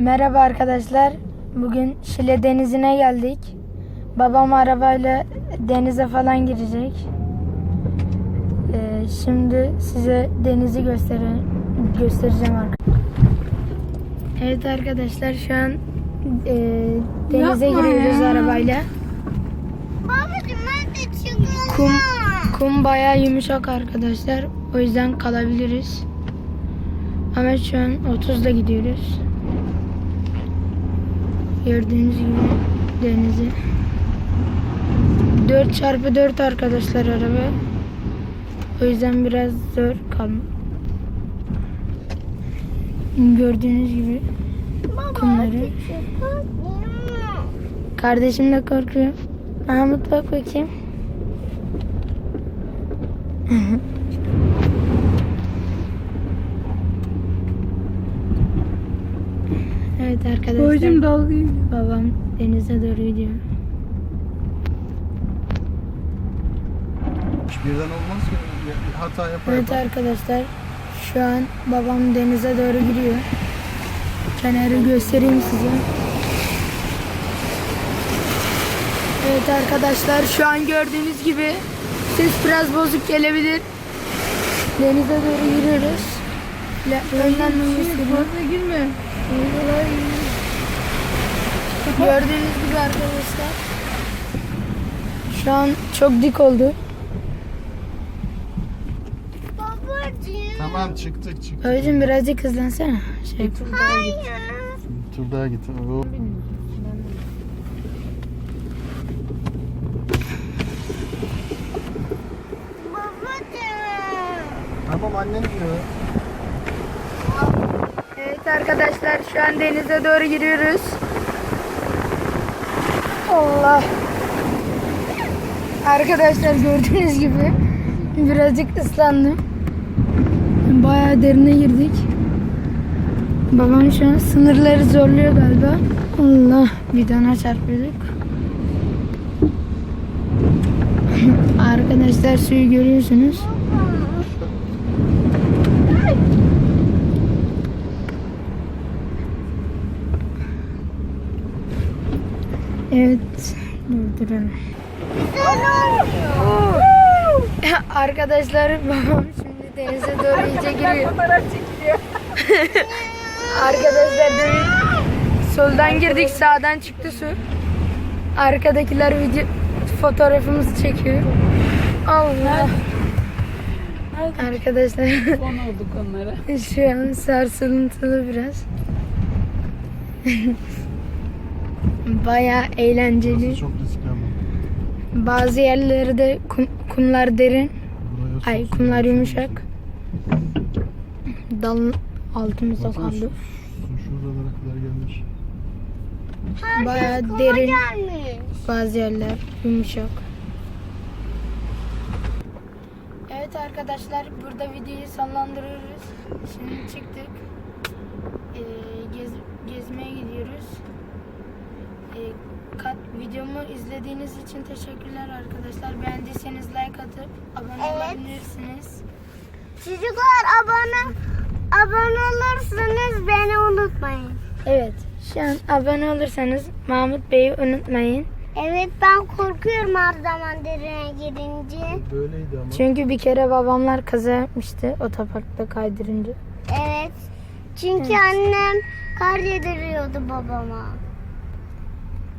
Merhaba arkadaşlar. Bugün Şile denizine geldik. Babam arabayla denize falan girecek. Ee, şimdi size denizi gösteren göstereceğim arkadaşlar. Evet arkadaşlar şu an e, denize Yapma giriyoruz ya. arabayla. Babacım ben de çıkıyorum. Kum kum bayağı yumuşak arkadaşlar. O yüzden kalabiliriz. Ama şu an 30'da gidiyoruz. Gördüğünüz gibi denizi. 4 çarpı 4 arkadaşlar araba. O yüzden biraz zor kalma. Gördüğünüz gibi kumları. Kardeşim de korkuyor. Mahmut bak bakayım. evet arkadaşlar. Babacım dalga Babam denize doğru gidiyor. Birden olmaz ki bir hata yapar Evet yapar. arkadaşlar. Şu an babam denize doğru giriyor. Kenarı göstereyim size. Evet arkadaşlar şu an gördüğünüz gibi ses biraz bozuk gelebilir. Denize doğru giriyoruz. Le- Önden de göstereyim. Fazla girme. Gördüğünüz gibi arkadaşlar. Şu an çok dik oldu. Babacım. Tamam çıktık çıktık. Babacım birazcık hızlansana. Şey, Hayır. Bir tur daha git. O- Babacım. Tamam annen diyor. Evet arkadaşlar şu an denize doğru giriyoruz. Allah. Arkadaşlar gördüğünüz gibi birazcık ıslandım. Bayağı derine girdik. Babam şu an sınırları zorluyor galiba. Allah bidona çarpıyorduk. Arkadaşlar suyu görüyorsunuz. Evet. Durduralım. Arkadaşlar babam şimdi denize doğru iyice giriyor. Arkadaşlar demin soldan girdik sağdan çıktı su. Arkadakiler video fotoğrafımızı çekiyor. Allah. Arkadaşlar Son olduk onlara. şu an sarsıntılı biraz. Bayağı eğlenceli. Çok riskli ama. Bazı yerlerde kum- kumlar derin. Buraya Ay kumlar yumuşak. Dalın altımızda Baksana kaldı. Su, su şuralara kadar gelmiş. Bayağı derin. Gelmiş. Bazı yerler yumuşak. Evet arkadaşlar burada videoyu sonlandırıyoruz. Şimdi çıktık. Ee, gez, gezmeye gidiyoruz. Videomu izlediğiniz için teşekkürler arkadaşlar. Beğendiyseniz like atıp abone Evet. olabilirsiniz. Çocuklar abone abone olursanız beni unutmayın. Evet. Şu an abone olursanız Mahmut Bey'i unutmayın. Evet ben korkuyorum her zaman derine girince. Böyleydi ama. Çünkü bir kere babamlar kaza yapmıştı otoparkta kaydırınca. Evet. Çünkü annem kar yediriyordu babama.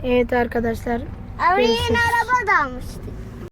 Evet arkadaşlar. Ama yeni araba da almıştık.